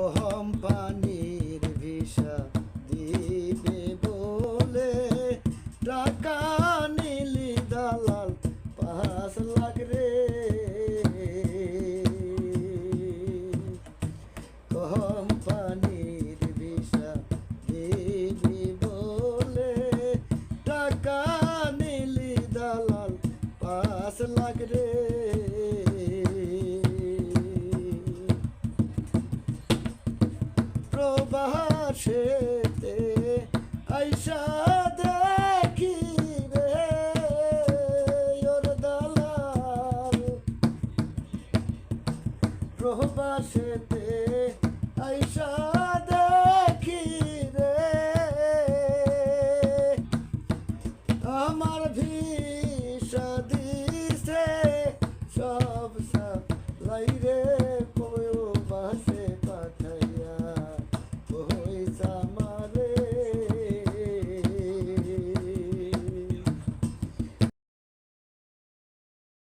কোম্পানির ভিসা দিবে বলে টাকা নিলি দালাল, পাঁচ লাখ রে। কোম্পানির ভিসা দিবি বলে টাকা নিলি দালাল, পাঁচ লাখ রে। প্রবাসেতে আইসা দেখি রে ওর দালাল। প্রবাসেতে আইসা দেখি রে আমার ভিসা দিছে সব সা